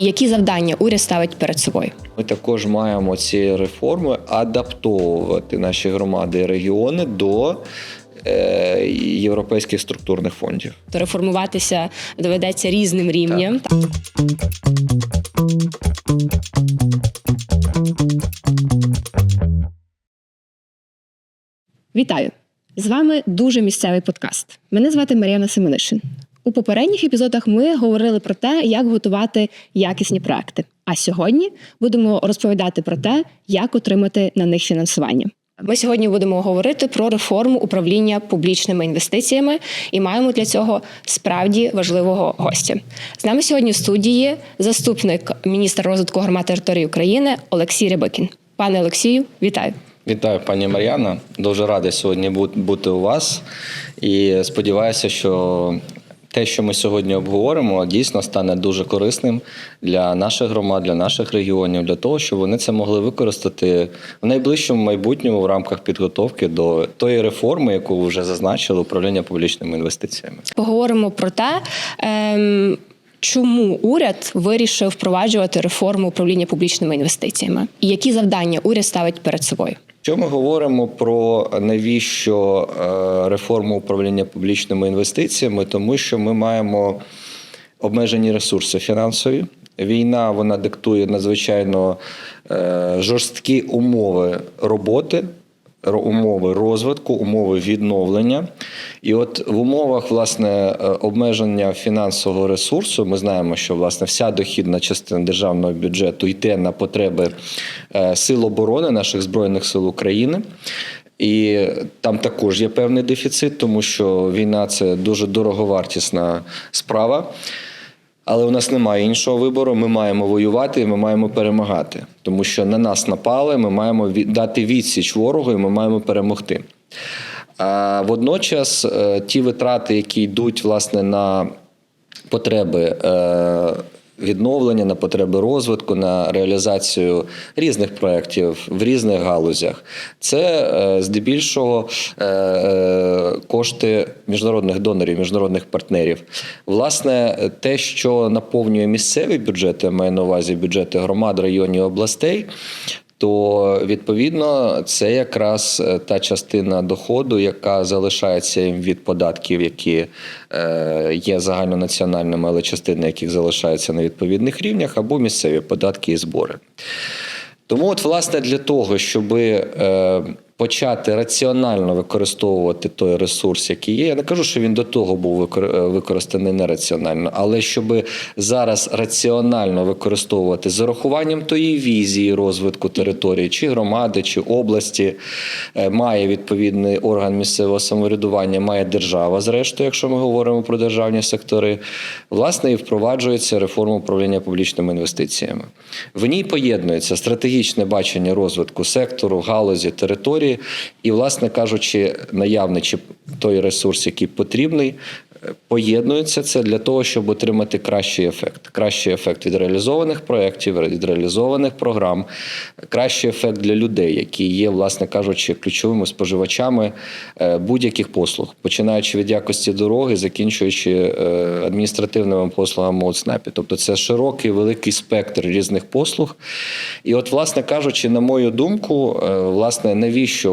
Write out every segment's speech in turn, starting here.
Які завдання уряд ставить перед собою? Ми також маємо ці реформи адаптовувати наші громади і регіони до е, європейських структурних фондів. То реформуватися доведеться різним рівням. Вітаю! З вами дуже місцевий подкаст. Мене звати Мар'яна Семенишин. У попередніх епізодах ми говорили про те, як готувати якісні проекти. А сьогодні будемо розповідати про те, як отримати на них фінансування. Ми сьогодні будемо говорити про реформу управління публічними інвестиціями і маємо для цього справді важливого гостя. З нами сьогодні в студії заступник міністра розвитку громад території України Олексій Рябикін. Пане Олексію, вітаю. Вітаю, пані Мар'яна. Дуже радий сьогодні бути у вас. І сподіваюся, що те, що ми сьогодні обговоримо, дійсно стане дуже корисним для наших громад, для наших регіонів, для того, щоб вони це могли використати в найближчому майбутньому в рамках підготовки до тої реформи, яку вже зазначили, управління публічними інвестиціями. Поговоримо про те. Ем... Чому уряд вирішив впроваджувати реформу управління публічними інвестиціями? І які завдання уряд ставить перед собою? Якщо ми говоримо про навіщо е, реформу управління публічними інвестиціями, тому що ми маємо обмежені ресурси фінансові. Війна вона диктує надзвичайно е, жорсткі умови роботи. Умови розвитку, умови відновлення, і от в умовах власне е, обмеження фінансового ресурсу, ми знаємо, що власне вся дохідна частина державного бюджету йде на потреби е, сил оборони наших збройних сил України. І там також є певний дефіцит, тому що війна це дуже дороговартісна справа. Але у нас немає іншого вибору. Ми маємо воювати і ми маємо перемагати, тому що на нас напали. Ми маємо дати відсіч ворогу, і ми маємо перемогти. А водночас е, ті витрати, які йдуть власне на потреби е, відновлення, на потреби розвитку, на реалізацію різних проєктів в різних галузях. Це е, здебільшого е, е, кошти міжнародних донорів, міжнародних партнерів. Власне, те, що наповнює місцеві бюджети, маю на увазі бюджети громад, районів, областей. То відповідно це якраз е, та частина доходу, яка залишається від податків, які е, є загальнонаціональними, але частина яких залишається на відповідних рівнях, або місцеві податки і збори. Тому, от, власне, для того, щоб е, почати раціонально використовувати той ресурс, який є, я не кажу, що він до того був е, використаний нераціонально, але щоб зараз раціонально використовувати з урахуванням тої візії розвитку території, чи громади, чи області, е, має відповідний орган місцевого самоврядування, має держава, зрештою, якщо ми говоримо про державні сектори, власне, і впроваджується реформа управління публічними інвестиціями. В ній поєднується стратегічне бачення розвитку сектору, галузі, території, і, власне кажучи, наявний чи той ресурс, який потрібний. Поєднується це для того, щоб отримати кращий ефект. Кращий ефект від реалізованих проєктів, від реалізованих програм, кращий ефект для людей, які є, власне кажучи, ключовими споживачами е, будь-яких послуг, починаючи від якості дороги, закінчуючи е, адміністративними послугами у ЦНАПі. Тобто це широкий великий спектр різних послуг. І, от, власне кажучи, на мою думку, е, власне, навіщо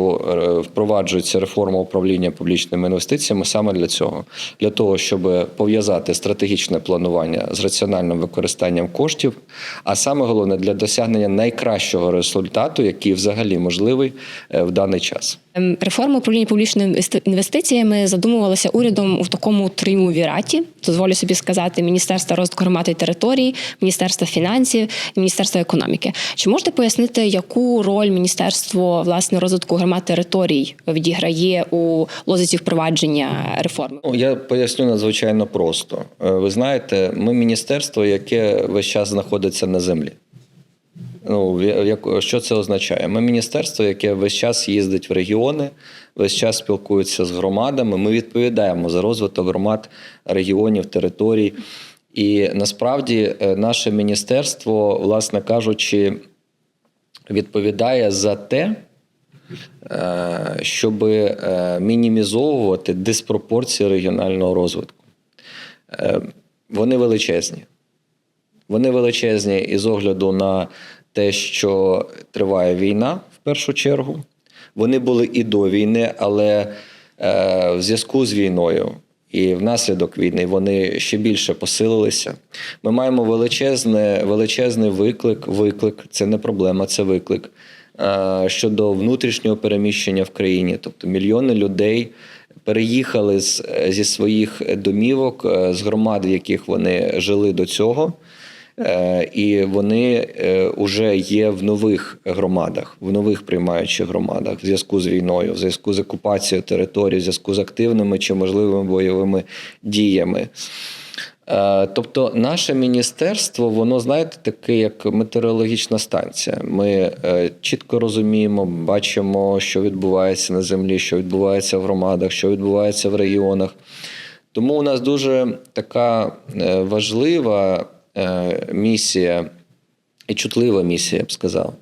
впроваджується реформа управління публічними інвестиціями саме для цього? Для того, щоб пов'язати стратегічне планування з раціональним використанням коштів, а саме головне для досягнення найкращого результату, який взагалі можливий е, в даний час. Ем, Реформа управління публічними інвестиціями задумувалася урядом у такому триумвіраті. Дозволю собі сказати Міністерства розвитку громад і територій, Міністерства фінансів і Міністерства економіки. Чи можете пояснити, яку роль Міністерство власне розвитку громад територій відіграє у лозиці впровадження реформи? Ну, я поясню надзвичайно просто. Е, Ви знаєте, ми міністерство, яке весь час знаходиться на землі. Ну, як, що це означає? Ми міністерство, яке весь час їздить в регіони, весь час спілкується з громадами. Ми відповідаємо за розвиток громад, регіонів, територій. І насправді е, наше міністерство, власне кажучи, відповідає за те, е, щоб е, мінімізовувати диспропорції регіонального розвитку. Вони величезні. Вони величезні із огляду на те, що триває війна в першу чергу. Вони були і до війни, але е, в зв'язку з війною і внаслідок війни вони ще більше посилилися. Ми маємо величезне, величезний виклик. Виклик це не проблема, це виклик е, щодо внутрішнього переміщення в країні. Тобто мільйони людей переїхали з, зі своїх домівок, е, з громад, в яких вони жили до цього. Е, І вони вже є в нових громадах, в нових приймаючих громадах в зв'язку з війною, в зв'язку з окупацією території, в зв'язку з активними чи можливими бойовими діями. Е, Тобто, наше міністерство, воно знаєте, таке як метеорологічна станція. Ми е, чітко розуміємо, бачимо, що відбувається на землі, що відбувається в громадах, що відбувається в регіонах. Тому у нас дуже така е, важлива е, місія і чутлива місія, я б сказав.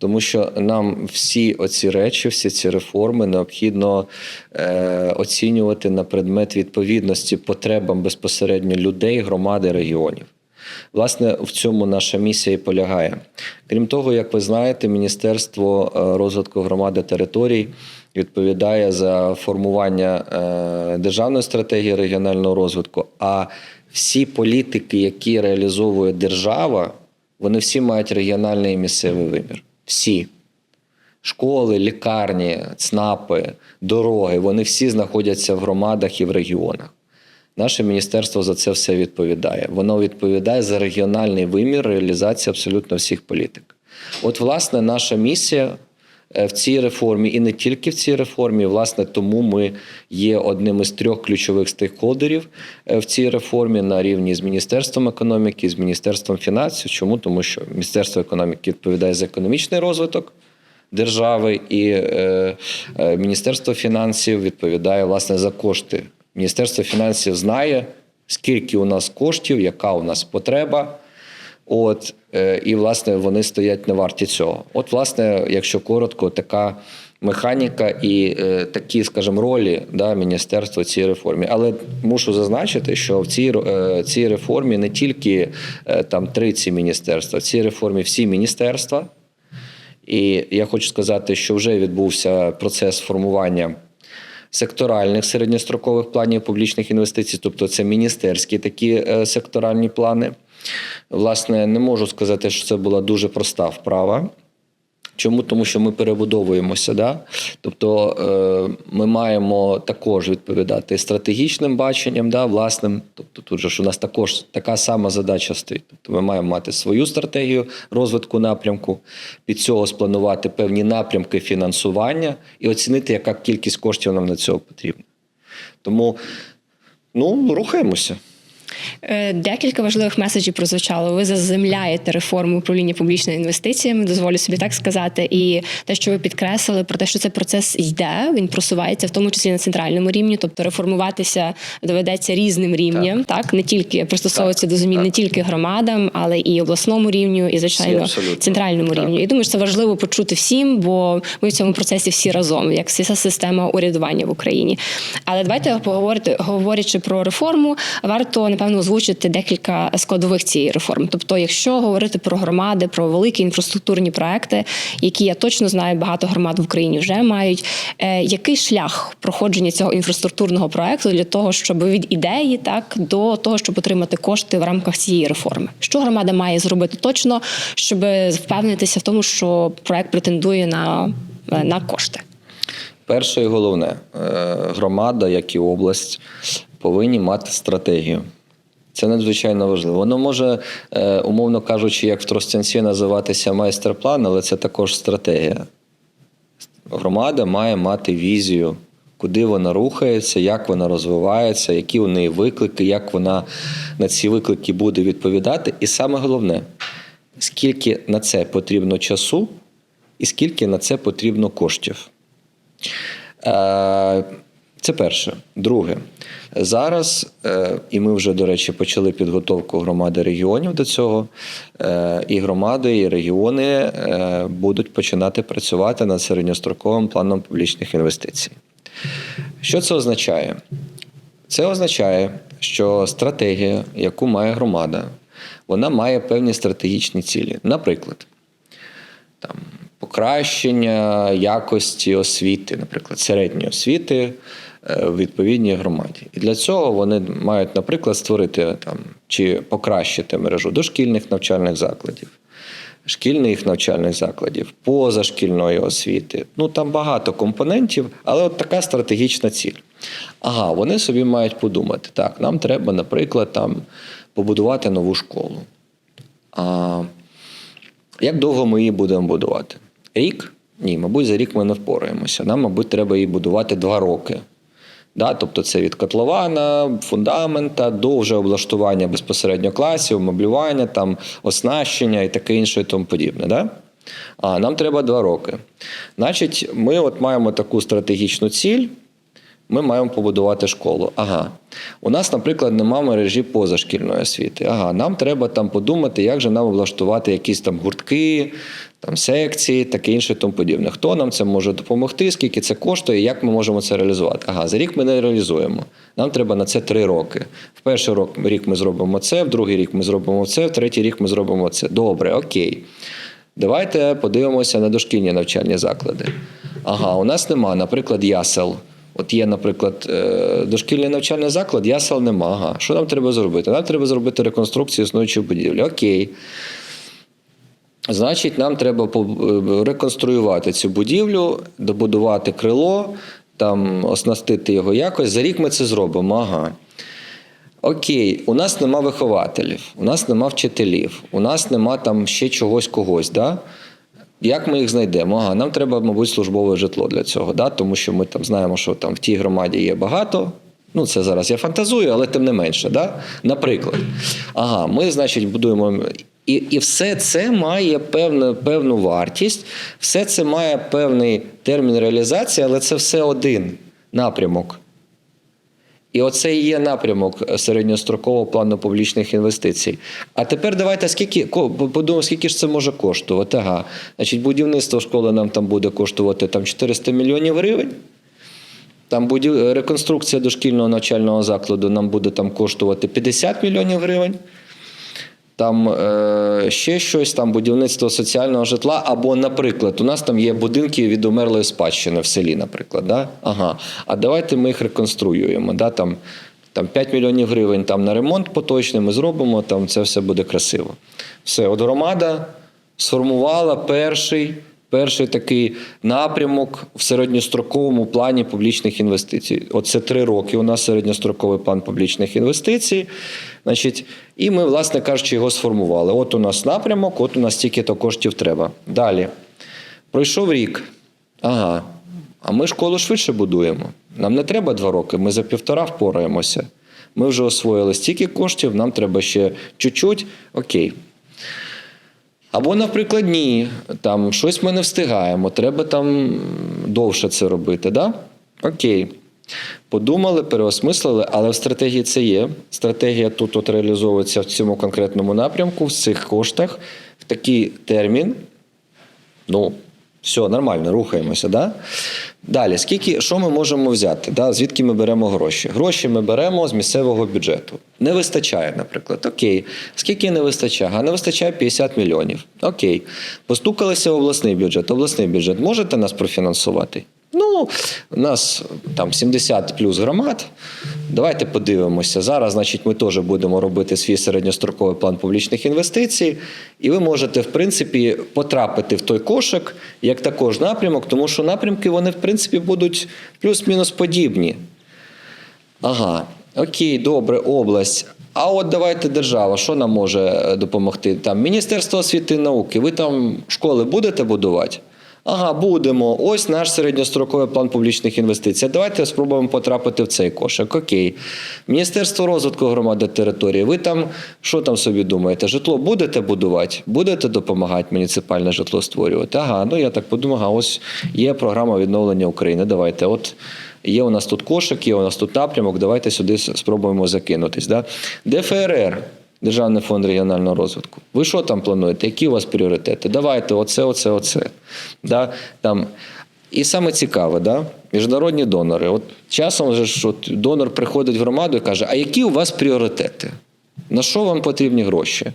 Тому що нам всі оці речі, всі ці реформи необхідно е, оцінювати на предмет відповідності потребам безпосередньо людей, громади, регіонів. Власне, в цьому наша місія і полягає. Крім того, як ви знаєте, Міністерство е, розвитку громади територій відповідає за формування е, державної стратегії регіонального розвитку. А всі політики, які реалізовує держава, вони всі мають регіональний і місцевий вимір. Всі. Школи, лікарні, ЦНАПи, дороги, вони всі знаходяться в громадах і в регіонах. Наше міністерство за це все відповідає. Воно відповідає за регіональний вимір реалізації абсолютно всіх політик. От, власне, наша місія в цій реформі, і не тільки в цій реформі, власне, тому ми є одним із трьох ключових стейкхолдерів е, в цій реформі на рівні з Міністерством економіки, з Міністерством фінансів. Чому? Тому що Міністерство економіки відповідає за економічний розвиток держави, і е, е, Міністерство фінансів відповідає власне за кошти. Міністерство фінансів знає, скільки у нас коштів, яка у нас потреба. От, е, і, власне, вони стоять на варті цього. От, власне, якщо коротко, така механіка і е, такі, скажімо, ролі да, міністерства в цій реформі. Але мушу зазначити, що в цій, е, цій реформі не тільки там три ці міністерства, в цій реформі всі міністерства. І я хочу сказати, що вже відбувся процес формування секторальних середньострокових планів публічних інвестицій, тобто це міністерські такі секторальні плани. Власне, не можу сказати, що це була дуже проста вправа. Чому? Тому що ми перебудовуємося, да? тобто е, ми маємо також відповідати стратегічним баченням, да, власним. Тобто, тут же ж у нас також така сама задача стоїть. Тобто ми маємо мати свою стратегію розвитку напрямку, під цього спланувати певні напрямки фінансування і оцінити, яка кількість коштів нам на цього потрібна. Тому ну, рухаємося. Е, Декілька важливих меседжів прозвучало. Ви заземляєте реформу управління публічними інвестиціями, дозволю собі так сказати. І те, що ви підкреслили про те, що цей процес йде, він просувається, в тому числі на центральному рівні, тобто реформуватися доведеться різним рівням, так, не тільки пристосовуватися до змін не тільки громадам, але і обласному рівню, і звичайно абсолютно. центральному Так. рівню. І думаю, що це важливо почути всім, бо ми в цьому процесі всі разом, як вся система урядування в Україні. Але давайте поговорити, говорячи про реформу, варто напевно озвучити декілька складових цієї реформи. Тобто, якщо говорити про громади, про великі інфраструктурні проекти, які я точно знаю, багато громад в Україні вже мають. е, Який шлях проходження цього інфраструктурного проекту для того, щоб від ідеї так до того, щоб отримати кошти в рамках цієї реформи? Що громада має зробити точно, щоб впевнитися в тому, що проект претендує на, на кошти? Перше і головне, е, громада, як і область, повинні мати стратегію. Це надзвичайно важливо. Воно може, е, умовно кажучи, як в Тростянці називатися майстер-план, але це також стратегія. Громада має мати візію, куди вона рухається, як вона розвивається, які у неї виклики, як вона на ці виклики буде відповідати. І саме головне, скільки на це потрібно часу, і скільки на це потрібно коштів. Це перше. Друге, зараз, е, і ми вже, до речі, почали підготовку громади регіонів до цього. е, І громади, і регіони е, будуть починати працювати над середньостроковим планом публічних інвестицій. Що це означає? Це означає, що стратегія, яку має громада, вона має певні стратегічні цілі. Наприклад, там, покращення якості освіти, наприклад, середньої освіти в відповідній громаді. І для цього вони мають, наприклад, створити там чи покращити мережу дошкільних навчальних закладів. Шкільних навчальних закладів, позашкільної освіти. Ну там багато компонентів, але от така стратегічна ціль. Ага, вони собі мають подумати: так, нам треба, наприклад, там побудувати нову школу. А як довго ми її будемо будувати? Рік? Ні, мабуть, за рік ми не впораємося. Нам, мабуть, треба її будувати два роки. Да? Тобто це від котлована, фундамента до вже облаштування безпосередньо класів, меблювання, там, оснащення і таке інше і тому подібне. Да? А нам треба два роки. Значить, ми от маємо таку стратегічну ціль. Ми маємо побудувати школу. Ага. У нас, наприклад, немає мережі позашкільної освіти. Ага, нам треба там подумати, як же нам облаштувати якісь там гуртки, там секції, таке інше тому подібне. Хто нам це може допомогти, скільки це коштує, як ми можемо це реалізувати? Ага, за рік ми не реалізуємо. Нам треба на це три роки. В перший рік ми зробимо це, в другий рік ми зробимо це, в третій рік ми зробимо це. Добре, окей. Давайте подивимося на дошкільні навчальні заклади. Ага, у нас нема, наприклад, ясел. От є, наприклад, е, дошкільний навчальний заклад, ясел нема. Ага. Що нам треба зробити? Нам треба зробити реконструкцію існуючої будівлі. Окей. Значить, нам треба е, реконструювати цю будівлю, добудувати крило, там, оснастити його якось. За рік ми це зробимо. Ага. Окей, у нас нема вихователів, у нас нема вчителів, у нас нема там ще чогось когось. Да? Як ми їх знайдемо? Ага, нам треба, мабуть, службове житло для цього, да? тому що ми там знаємо, що там в тій громаді є багато. Ну, це зараз я фантазую, але тим не менше. Да? Наприклад, ага, ми, значить, будуємо. І, і все це має певну, певну вартість, все це має певний термін реалізації, але це все один напрямок. І оце і є напрямок середньострокового плану публічних інвестицій. А тепер давайте скільки подумаємо, скільки ж це може коштувати. Ага, значить, будівництво школи нам там буде коштувати там 400 мільйонів гривень. Там будів... реконструкція дошкільного навчального закладу нам буде там коштувати 50 мільйонів гривень. Там е, ще щось, там будівництво соціального житла. Або, наприклад, у нас там є будинки від умерлої спадщини в селі, наприклад. Да? Ага. А давайте ми їх реконструюємо. Да? Там, там 5 мільйонів гривень там на ремонт поточний ми зробимо, там це все буде красиво. Все, от громада сформувала перший. Перший такий напрямок в середньостроковому плані публічних інвестицій. Оце три роки. У нас середньостроковий план публічних інвестицій. Значить, і ми, власне кажучи, його сформували. От у нас напрямок, от у нас стільки-то коштів треба. Далі. Пройшов рік. Ага. А ми школу швидше будуємо. Нам не треба два роки, ми за півтора впораємося. Ми вже освоїли стільки коштів, нам треба ще чуть-чуть. Окей. Або, наприклад, ні, там щось ми не встигаємо, треба там довше це робити. Да? Окей. Подумали, переосмислили, але в стратегії це є. Стратегія тут от реалізовується в цьому конкретному напрямку, в цих коштах, в такий термін. Ну, все, нормально, рухаємося. Да? Далі, скільки, що ми можемо взяти? Да? Звідки ми беремо гроші? Гроші ми беремо з місцевого бюджету. Не вистачає, наприклад. Окей. Скільки не вистачає? А не вистачає 50 мільйонів. Окей. Постукалися в обласний бюджет. Обласний бюджет можете нас профінансувати? Ну, у нас там 70 плюс громад. Давайте подивимося. Зараз, значить, ми теж будемо робити свій середньостроковий план публічних інвестицій, і ви можете, в принципі, потрапити в той кошик як також напрямок, тому що напрямки вони, в принципі, будуть плюс-мінус подібні. Ага, окей, добре, область. А от давайте держава, що нам може е, допомогти? Там Міністерство освіти і науки. Ви там школи будете будувати? Ага, будемо. Ось наш середньостроковий план публічних інвестицій. Давайте спробуємо потрапити в цей кошик. Окей. Міністерство розвитку громади території. Ви там що там собі думаєте? Житло будете будувати? Будете допомагати муніципальне житло створювати? Ага, ну я так подумав, ага, ось є програма відновлення України. Давайте. От є у нас тут кошик, є у нас тут напрямок. Давайте сюди спробуємо закинутись. Да? ДФРР. Державний фонд регіонального розвитку. Ви що там плануєте? Які у вас пріоритети? Давайте оце, оце, оце. Да? Там. І саме цікаве, да? міжнародні донори. От часом же от донор приходить в громаду і каже: а які у вас пріоритети? На що вам потрібні гроші?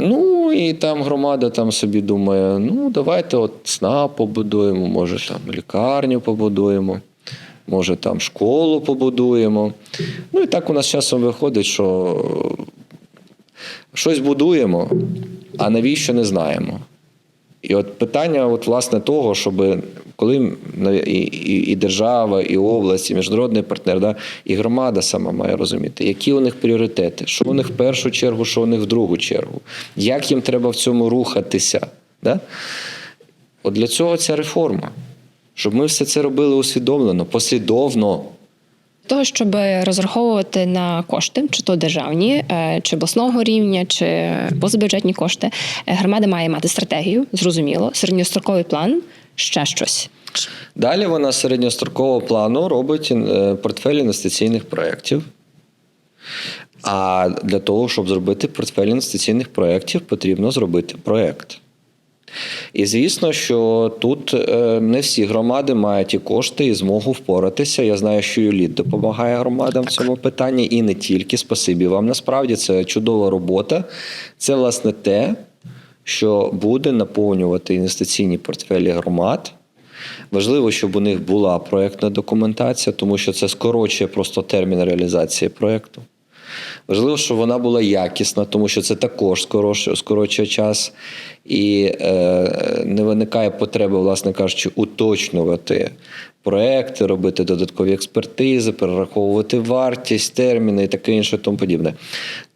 Ну і там громада там собі думає: ну, давайте от СНАП побудуємо, може там лікарню побудуємо, може там школу побудуємо. Ну і так у нас часом виходить, що щось будуємо, а навіщо не знаємо. І от питання, от, власне, того, щоб коли і, і, і держава, і область, і міжнародний партнер, да, і громада сама має розуміти, які у них пріоритети, що у них в першу чергу, що у них в другу чергу, як їм треба в цьому рухатися. Да? От для цього ця реформа. Щоб ми все це робили усвідомлено, послідовно. того, щоб розраховувати на кошти, чи то державні, е, чи обласного рівня, чи позабюджетні кошти, е, громада має мати стратегію, зрозуміло, середньостроковий план, ще щось. Далі вона середньострокового плану робить е, портфель інвестиційних проєктів. А для того, щоб зробити портфель інвестиційних проєктів, потрібно зробити проєкт. І звісно, що тут е, не всі громади мають і кошти, і змогу впоратися. Я знаю, що Юліт допомагає громадам в цьому питанні, і не тільки. Спасибі вам. Насправді це чудова робота. Це власне те, що буде наповнювати інвестиційні портфелі громад. Важливо, щоб у них була проєктна документація, тому що це скорочує просто термін реалізації проєкту. Важливо, щоб вона була якісна, тому що це також скорочує час і е, не виникає потреби, власне кажучи, уточнювати проекти, робити додаткові експертизи, перераховувати вартість, терміни і таке інше, тому подібне.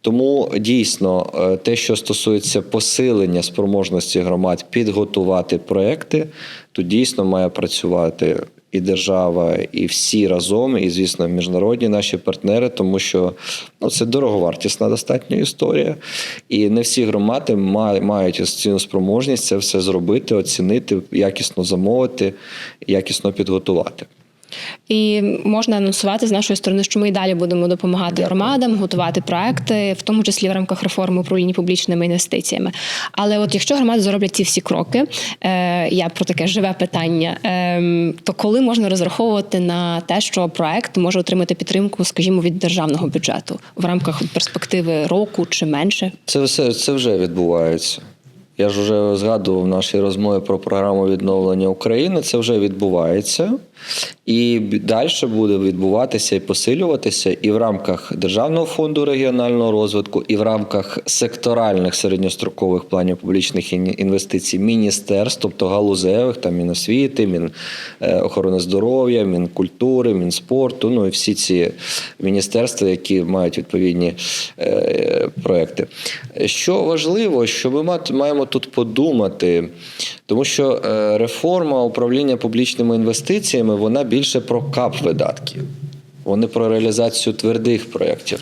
Тому дійсно е, те, що стосується посилення спроможності громад підготувати проекти, то дійсно має працювати і держава, і всі разом, і звісно, міжнародні наші партнери, тому що ну, це дороговартісна достатньо історія. І не всі громади ма- мають цю спроможність це все зробити, оцінити, якісно замовити, якісно підготувати. І можна анонсувати з нашої сторони, що ми і далі будемо допомагати громадам, готувати проекти, в тому числі в рамках реформи управління публічними інвестиціями. Але от якщо громади зроблять ці всі кроки, е, я про таке живе питання, е, то коли можна розраховувати на те, що проект може отримати підтримку, скажімо, від державного бюджету в рамках перспективи року чи менше? Це все це вже відбувається. Я ж вже згадував в нашій розмові про програму відновлення України. Це вже відбувається, і далі буде відбуватися і посилюватися і в рамках Державного фонду регіонального розвитку, і в рамках секторальних середньострокових планів публічних інвестицій міністерств, тобто галузевих, там Міносвіти, Мін е, здоров'я, Мінкультури, Мінспорту, ну і всі ці міністерства, які мають відповідні е, проекти. Що важливо, що ми маємо тут подумати, тому що е, реформа управління публічними інвестиціями вона більше про кап видатків, вони про реалізацію твердих проєктів.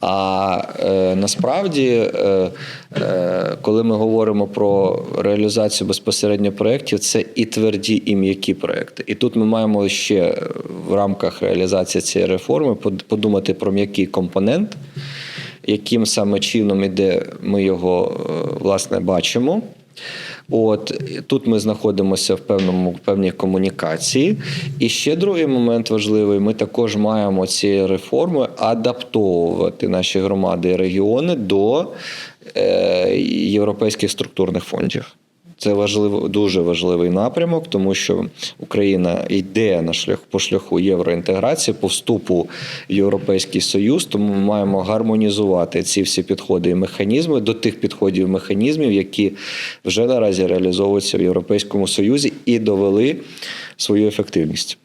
А е, насправді, е, е, коли ми говоримо про реалізацію безпосередньо проєктів, це і тверді, і м'які проєкти. І тут ми маємо ще в рамках реалізації цієї реформи подумати про м'який компонент, яким саме чином іде, ми його е, власне бачимо. От тут ми знаходимося в певному в певній комунікації. І ще другий момент важливий: ми також маємо ці реформи адаптовувати наші громади і регіони до е, європейських структурних фондів. Це важливо, дуже важливий напрямок, тому що Україна йде на шлях по шляху євроінтеграції, по вступу в Європейський Союз. Тому ми маємо гармонізувати ці всі підходи і механізми до тих підходів і механізмів, які вже наразі реалізовуються в Європейському Союзі і довели свою ефективність.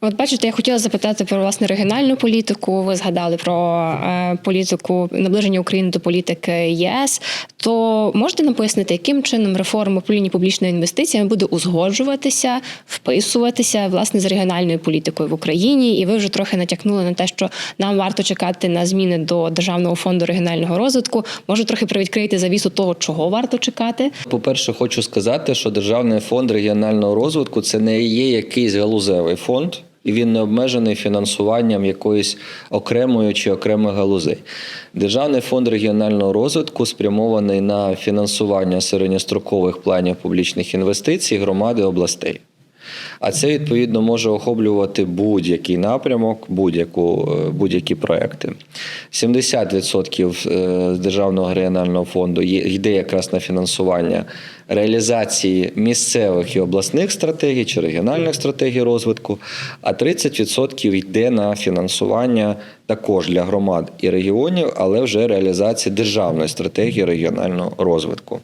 От бачите, я хотіла запитати про власне регіональну політику. Ви згадали про е, політику наближення України до політики ЄС. То можете нам пояснити, яким чином реформа управління публічними інвестиціями буде узгоджуватися, вписуватися власне з регіональною політикою в Україні? І ви вже трохи натякнули на те, що нам варто чекати на зміни до Державного фонду регіонального розвитку. Може, трохи привідкрити завісу того, чого варто чекати? По-перше, хочу сказати, що Державний фонд регіонального розвитку це не є якийсь галузевий фонд, і він не обмежений фінансуванням якоїсь окремої чи окремих галузей. Державний фонд регіонального розвитку спрямований на фінансування середньострокових планів публічних інвестицій громади областей. А це відповідно може охоплювати будь-який напрямок, будь-яку, е, будь-які проекти. 70% е, з державного регіонального фонду йде якраз на фінансування реалізації місцевих і обласних стратегій чи регіональних стратегій розвитку, а 30% йде на фінансування також для громад і регіонів, але вже реалізації державної стратегії регіонального розвитку.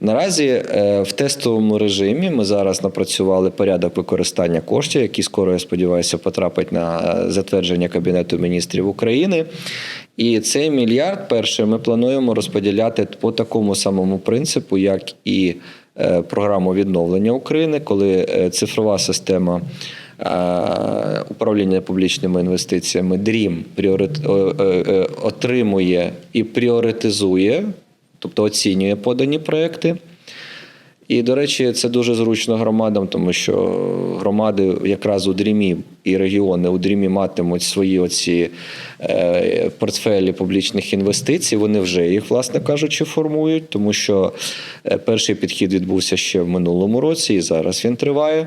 Наразі е, в тестовому режимі ми зараз напрацювали порядок використання коштів, який скоро, я сподіваюся, потрапить на е, затвердження Кабінету міністрів України. І цей мільярд перший ми плануємо розподіляти по такому самому принципу, як і е, програму відновлення України, коли цифрова система. Е, Управління публічними інвестиціями ДРІМ е, е, отримує і пріоритизує, тобто оцінює подані проекти. І, до речі, це дуже зручно громадам, тому що громади якраз у дрімі і регіони у дрімі матимуть свої оці портфелі публічних інвестицій. Вони вже їх, власне кажучи, формують, тому що перший підхід відбувся ще в минулому році, і зараз він триває.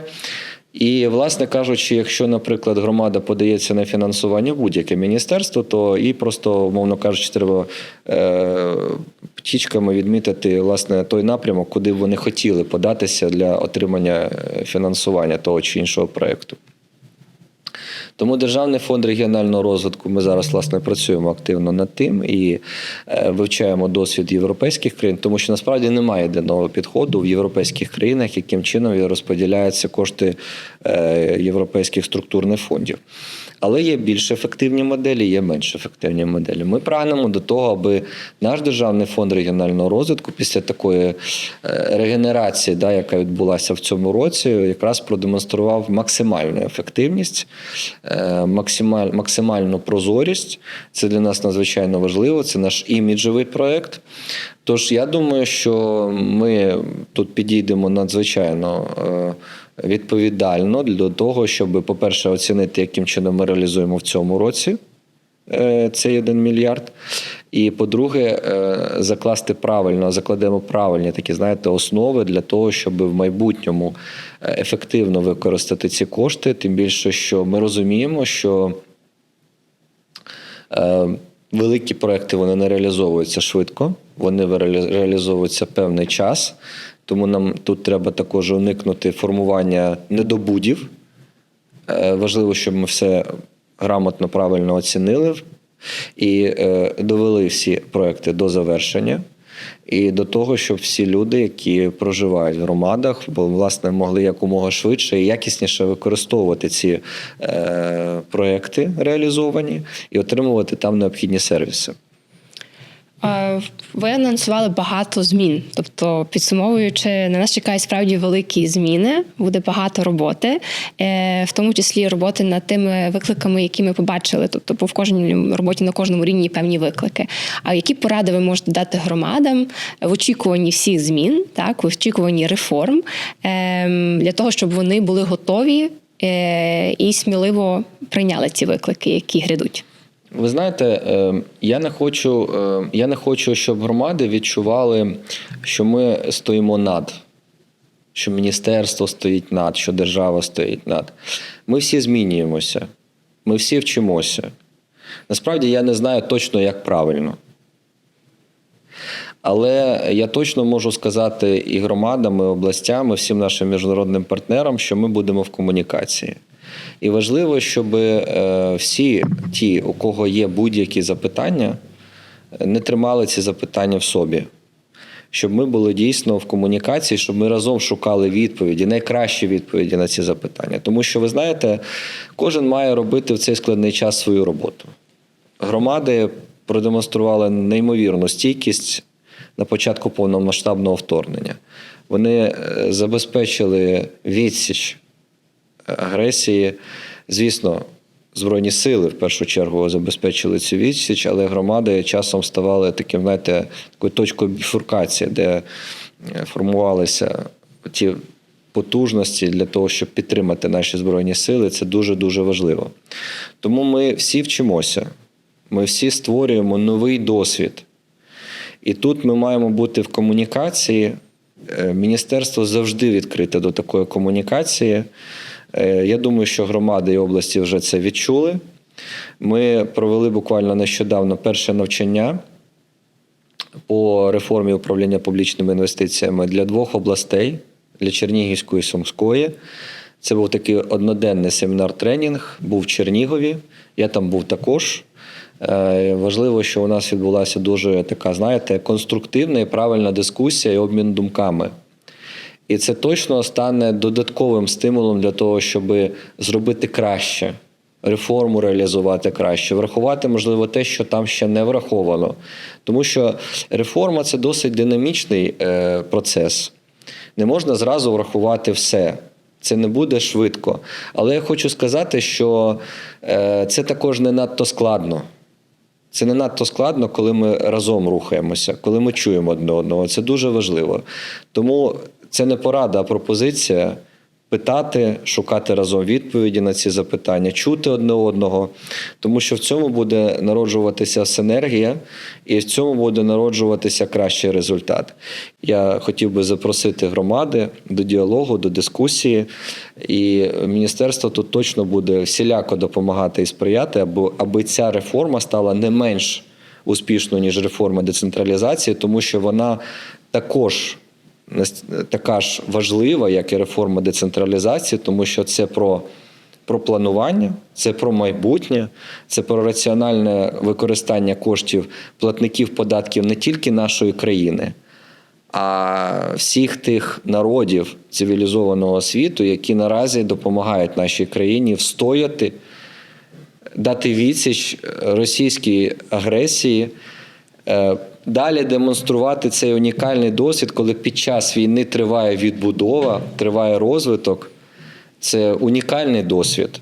І, власне кажучи, якщо, наприклад, громада подається на фінансування будь-яке міністерство, то їй просто, умовно кажучи, треба е, птічками відмітити власне той напрямок, куди вони хотіли податися для отримання е, фінансування того чи іншого проєкту. Тому Державний фонд регіонального розвитку ми зараз власне працюємо активно над тим і е, вивчаємо досвід європейських країн, тому що насправді немає єдиного підходу в європейських країнах, яким чином розподіляються кошти е, європейських структурних фондів. Але є більш ефективні моделі, є менш ефективні моделі. Ми прагнемо до того, аби наш державний фонд регіонального розвитку після такої е, регенерації, да, яка відбулася в цьому році, якраз продемонстрував максимальну ефективність, е, максималь, максимальну прозорість. Це для нас надзвичайно важливо. Це наш іміджовий проект. Тож я думаю, що ми тут підійдемо надзвичайно. е, Відповідально для того, щоб, по-перше, оцінити, яким чином ми реалізуємо в цьому році е, цей один мільярд. І по-друге, е, закласти правильно, закладемо правильні такі, знаєте, основи для того, щоб в майбутньому ефективно використати ці кошти. Тим більше, що ми розуміємо, що великі проекти вони не реалізовуються швидко, вони реалізовуються певний час. Тому нам тут треба також уникнути формування недобудів. Е, Важливо, щоб ми все грамотно, правильно оцінили і е, довели всі проекти до завершення. І до того, щоб всі люди, які проживають в громадах, бо, власне могли якомога швидше і якісніше використовувати ці е, проекти реалізовані і отримувати там необхідні сервіси. Ви анонсували багато змін. Тобто, підсумовуючи, на нас чекають справді великі зміни, буде багато роботи, е, в тому числі роботи над тими викликами, які ми побачили. Тобто, бо в кожній роботі на кожному рівні певні виклики. А які поради ви можете дати громадам в очікуванні всіх змін, так в очікуванні реформ, ем, для того, щоб вони були готові е, і сміливо прийняли ці виклики, які грядуть? Ви знаєте, е, я не хочу, е, я не хочу, щоб громади відчували, що ми стоїмо над, що міністерство стоїть над, що держава стоїть над. Ми всі змінюємося, ми всі вчимося. Насправді я не знаю точно, як правильно. Але я точно можу сказати і громадам, і областям, і всім нашим міжнародним партнерам, що ми будемо в комунікації. І важливо, щоб е, всі ті, у кого є будь-які запитання, не тримали ці запитання в собі. Щоб ми були дійсно в комунікації, щоб ми разом шукали відповіді, найкращі відповіді на ці запитання. Тому що, ви знаєте, кожен має робити в цей складний час свою роботу. Громади продемонстрували неймовірну стійкість на початку повномасштабного вторгнення. Вони е, забезпечили відсіч агресії. Звісно, Збройні сили в першу чергу забезпечили цю відсіч, але громади часом ставали таким, знаєте, такою точкою біфуркації, де е, формувалися ті потужності для того, щоб підтримати наші збройні сили. Це дуже дуже важливо. Тому ми всі вчимося, ми всі створюємо новий досвід. І тут ми маємо бути в комунікації Е, Міністерство завжди відкрите до такої комунікації. Е, Я думаю, що громади і області вже це відчули. Ми провели буквально нещодавно перше навчання по реформі управління публічними інвестиціями для двох областей для Чернігівської і Сумської. Це був такий одноденний семінар-тренінг, був в Чернігові. Я там був також. Е, Важливо, що у нас відбулася дуже така, знаєте, конструктивна і правильна дискусія і обмін думками. І це точно стане додатковим стимулом для того, щоб зробити краще, реформу реалізувати краще, врахувати, можливо, те, що там ще не враховано. Тому що реформа це досить динамічний е, процес. Не можна зразу врахувати все. Це не буде швидко. Але я хочу сказати, що е, це також не надто складно. Це не надто складно, коли ми разом рухаємося, коли ми чуємо одне одного. Це дуже важливо. Тому це не порада, а пропозиція питати, шукати разом відповіді на ці запитання, чути одне одного, тому що в цьому буде народжуватися синергія, і в цьому буде народжуватися кращий результат. Я хотів би запросити громади до діалогу, до дискусії, і міністерство тут точно буде всіляко допомагати і сприяти, аби, аби ця реформа стала не менш успішною, ніж реформа децентралізації, тому що вона також така ж важлива, як і реформа децентралізації, тому що це про, про планування, це про майбутнє, це про раціональне використання коштів платників податків не тільки нашої країни, а всіх тих народів цивілізованого світу, які наразі допомагають нашій країні встояти дати відсіч російській агресії, е, далі демонструвати цей унікальний досвід, коли під час війни триває відбудова, триває розвиток. Це унікальний досвід.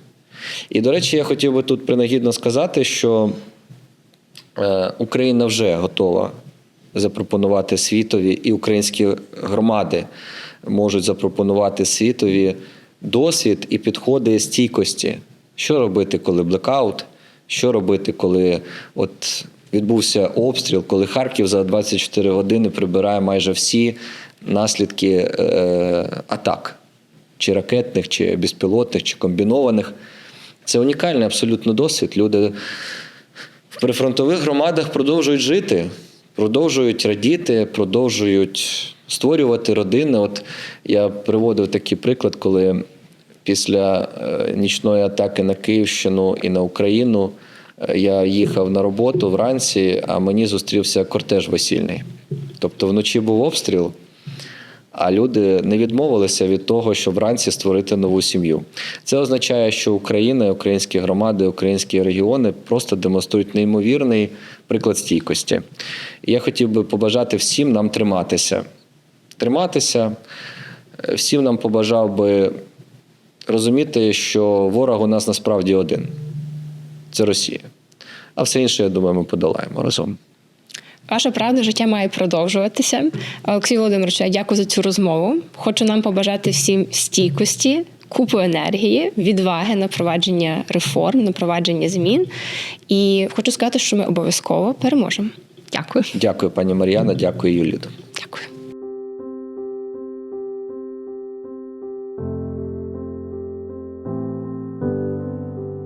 І, до речі, я хотів би тут принагідно сказати, що е, Україна вже готова запропонувати світові, і українські громади можуть запропонувати світові досвід і підходи стійкості. Що робити, коли блекаут? Що робити, коли от відбувся обстріл, коли Харків за 24 години прибирає майже всі наслідки е, атак, чи ракетних, чи безпілотних, чи комбінованих. Це унікальний абсолютно досвід. Люди в прифронтових громадах продовжують жити, продовжують радіти, продовжують створювати родини. От я приводив такий приклад, коли після е, нічної атаки на Київщину і на Україну я їхав на роботу вранці, а мені зустрівся кортеж весільний. Тобто вночі був обстріл. А люди не відмовилися від того, щоб вранці створити нову сім'ю. Це означає, що Україна, українські громади, українські регіони просто демонструють неймовірний приклад стійкості. Я хотів би побажати всім нам триматися. Триматися, всім нам побажав би розуміти, що ворог у нас насправді один це Росія. А все інше, я думаю, ми подолаємо разом. Ваша правда життя має продовжуватися. Олексій Володимирович, я дякую за цю розмову. Хочу нам побажати всім стійкості, купу енергії, відваги на провадження реформ, на провадження змін. І хочу сказати, що ми обов'язково переможемо. Дякую. Дякую, пані Мар'яна, дякую, Юліто.